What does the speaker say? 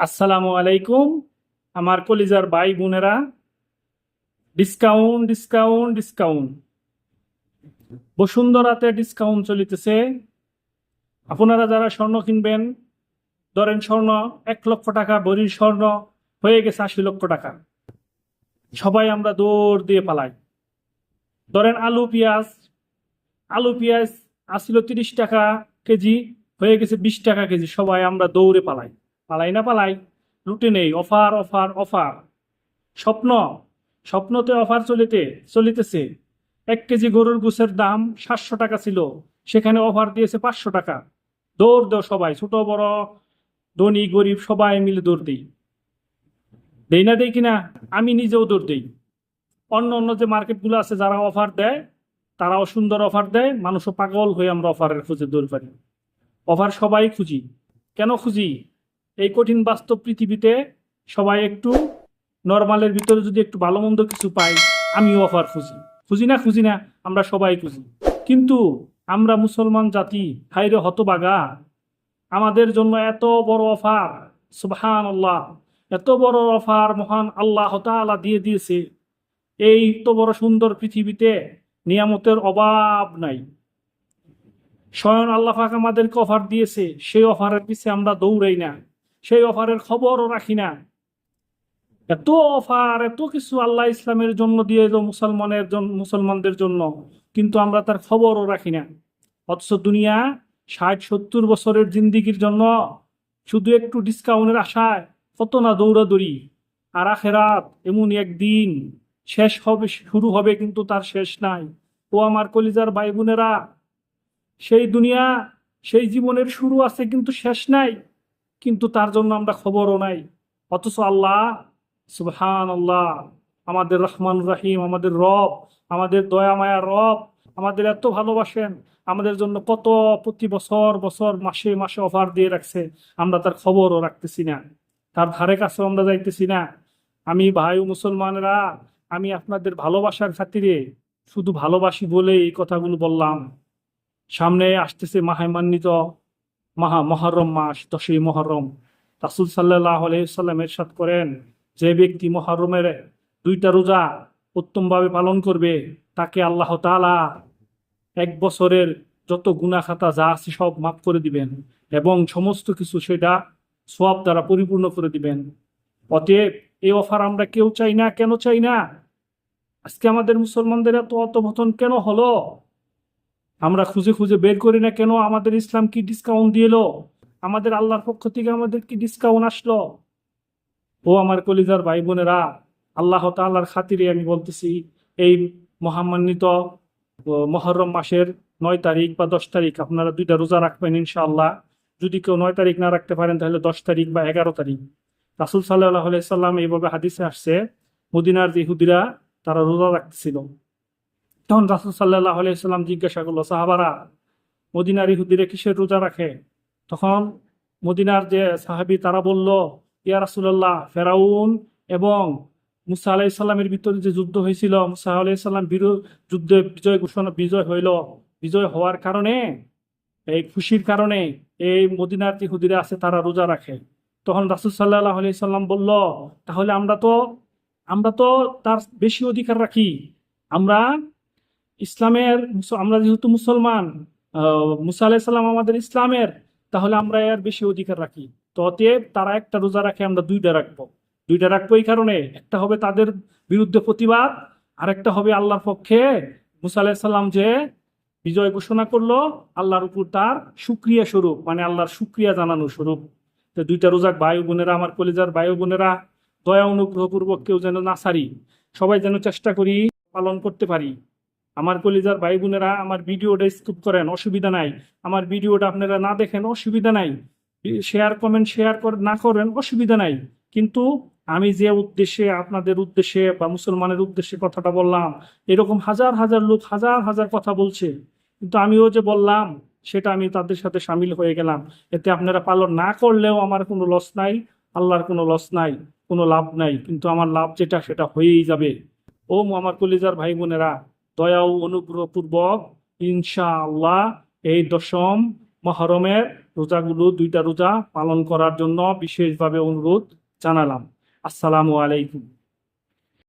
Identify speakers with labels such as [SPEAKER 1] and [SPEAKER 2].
[SPEAKER 1] আসসালামু আলাইকুম, আমার কলিজার ভাই বোনেরা। Discount discount discount. বসুন্ধরাতে ডিসকাউন্ট চলিতেছে। আপনারা যারা স্বর্ণ কিনবেন, ধরেন স্বর্ণ এক লক্ষ টাকা ভরির স্বর্ণ হয়ে গেছে আশি লক্ষ টাকা। সবাই আমরা দৌড় দিয়ে পালাই। ধরেন আলু, পেঁয়াজ। আলু, পেঁয়াজ আসছিল তিরিশ টাকা কেজি, হয়ে গেছে বিশ টাকা কেজি। সবাই আমরা দৌড়ে পালাই। পালাই না পালাই লুটে নেই, অফার অফার অফার। স্বপ্ন, স্বপ্নতে অফার চলিতে, চলিতেছে। এক কেজি গরুর গুছের দাম সাতশো টাকা ছিল, সেখানে অফার দিয়েছে পাঁচশো টাকা। দৌড় দেও সবাই, ছোট, বড়, ধনী, গরিব, সবাই মিলে দৌড় দিই। দেই না দেই কিনা আমি নিজেও দৌড় দিই। অন্য অন্য যে মার্কেটগুলো আছে, যারা অফার দেয়, তারাও সুন্দর অফার দেয়, মানুষও পাগল হয়ে আমরা অফারের খুঁজে দৌড় পারি। অফার সবাই খুঁজি। কেন খুঁজি? এই কঠিন বাস্তব পৃথিবীতে সবাই একটু নর্মালের ভিতরে যদি একটু ভালো মন্দ কিছু পাই, আমিও অফার খুঁজি। খুঁজি না খুঁজি না, আমরা সবাই খুঁজি। কিন্তু আমরা মুসলমান জাতি হাইরে হতবাগা। আমাদের জন্য এত বড় অফার সুবহান আল্লাহ এত বড় অফার মহান আল্লাহ তাআলা দিয়ে দিয়েছে। এই তো বড় সুন্দর পৃথিবীতে নিয়ামতের অভাব নাই। স্বয়ং আল্লাহ পাক আমাদেরকে অফার দিয়েছে, সেই অফারের পিছে আমরা দৌড়াই না। সেই অফারের খবরও রাখি না। এত অফার, এত কিছু আল্লাহ ইসলামের জন্য দিয়ে এলো মুসলমানের মুসলমানদের জন্য, কিন্তু আমরা তার খবরও রাখি না। অথচ দুনিয়া ষাট, সত্তর বছরের জিন্দিগির জন্য শুধু একটু ডিসকাউন্টের আশায়, কত না দৌড়াদৌড়ি। আর আখেরাত এমনই একদিন, শেষ হবে, শুরু হবে কিন্তু তার শেষ নাই। ও আমার কলিজার ভাই বোনেরা, সেই দুনিয়া, সেই জীবনের শুরু আছে কিন্তু শেষ নাই। কিন্তু তার জন্য আমরা খবরও নাই। অথচ আল্লাহ সুবহান আল্লাহ আমাদের রহমান রাহিম, আমাদের রব, আমাদের দয়া মায়া রব, আমাদের এত ভালোবাসেন, আমাদের জন্য কত প্রতি বছর বছর, মাসে মাসে অফার দিয়ে রাখছে, আমরা তার খবরও রাখতেছি না। তার ধারে কাছেও আমরা যাইতেছি না। আমি ভাই মুসলমানেরা, আমি আপনাদের ভালোবাসার খাতিরে শুধু ভালোবাসি বলে এই কথাগুলো বললাম। সামনে আসতেছে মাহামান্বিত মাহা মহরম মাস, দশই মহরম। রাসুল সাল্লাহ আলাইসাল্লাম এরশাদ করেন, যে ব্যক্তি মহরমের দুইটা রোজা উত্তমভাবে পালন করবে, তাকে আল্লাহ তাআলা এক বছরের যত গুনাখাতা যা আছে সব মাফ করে দিবেন এবং সমস্ত কিছু সেটা সব দ্বারা পরিপূর্ণ করে দিবেন। অতএব এই অফার আমরা কেউ চাই না, কেন চাই না? আজকে আমাদের মুসলমানদের এত অতপতন কেন হলো? আমরা খুঁজে খুঁজে বের করি না কেন? আমাদের ইসলাম কি ডিসকাউন্ট দিয়েলো আমাদের আল্লাহর পক্ষ থেকে আমাদের কি ডিসকাউন্ট আসলো? ও আমার কলিজার ভাই বোনেরা আল্লাহ তাল্লাহর খাতিরে আমি বলতেছি, এই মহামান্বিত মহরম মাসের নয় তারিখ বা দশ তারিখ, আপনারা দুইটা রোজা রাখবেন ইনশাআল্লাহ। যদি কেউ নয় তারিখ না রাখতে পারেন, তাহলে দশ তারিখ বা এগারো তারিখ। রাসুল সাল্লাহ সাল্লাম এইভাবে হাদিসে আসছে, মদিনার যে হুদিরা তারা রোজা রাখতেছিল। তখন রাসুল সাল্লাহ সাল্লাম জিজ্ঞাসা করল, সাহাবারা মদিনার ইহুদিরা কিসের রোজা রাখে? তখন মদিনার যে সাহাবি তারা বলল, ইয়া রাসুল্লাহ ফেরাউন এবং মুসা আলাইসাল্লামের ভিতরে যে যুদ্ধ হয়েছিল, মুসা আলাইসাল্লাম বীর, যুদ্ধে বিজয় ঘোষণা, বিজয় হইল। বিজয় হওয়ার কারণে, এই খুশির কারণে এই মদিনার যে হুদিরা আছে তারা রোজা রাখে। তখন রাসুল সাল্লাহ আলি সাল্লাম বলল, তাহলে আমরা তো আমরা তো তার বেশি অধিকার রাখি। আমরা ইসলামের আমরা যেহেতু মুসলমান মুসা আলাইসাল্লাম আমাদের ইসলামের, তাহলে আমরা এর বেশি অধিকার রাখি। তো অতএব তারা একটা রোজা রাখে, আমরা দুইটা রাখব। দুইটা রাখব এই কারণে, একটা হবে তাদের বিরুদ্ধে প্রতিবাদ আর একটা হবে আল্লাহর পক্ষে মুসা আলাইসাল্লাম যে বিজয় ঘোষণা করল, আল্লাহর উপর তার সুক্রিয়া স্বরূপ মানে আল্লাহর সুক্রিয়া জানানো স্বরূপ। তো দুইটা রোজাক বায়ু বোনেরা, আমার কলেজার বায়ু বোনেরা, দয়া, অনুগ্রহপূর্বক কেউ যেন না সারি সবাই যেন চেষ্টা করি পালন করতে পারি। আমার কলিজার ভাই বোনেরা আমার ভিডিওটা স্কিপ করেন, অসুবিধা নাই। আমার ভিডিওটা আপনারা না দেখেন, অসুবিধা নাই। শেয়ার, কমেন্ট, শেয়ার না করেন, অসুবিধা নাই। কিন্তু আমি যে উদ্দেশ্যে, আপনাদের উদ্দেশ্যে বা মুসলমানের উদ্দেশ্যে কথাটা বললাম, এরকম হাজার হাজার লোক হাজার হাজার কথা বলছে। কিন্তু আমিও যে বললাম, সেটা আমি তাদের সাথে সামিল হয়ে গেলাম। এতে আপনারা পালন না করলেও আমার কোনো লস নাই, আল্লাহর কোনো লস নাই, কোনো লাভ নাই। কিন্তু আমার লাভ যেটা, সেটা হয়েই যাবে। ও আমার কলিজার ভাই বোনেরা দয়া ও অনুগ্রহপূর্বক ইনশাআল্লাহ এই দশম মহরমের রোজাগুলো দুইটা রোজা পালন করার জন্য বিশেষভাবে অনুরোধ জানালাম। আসসালামু আলাইকুম।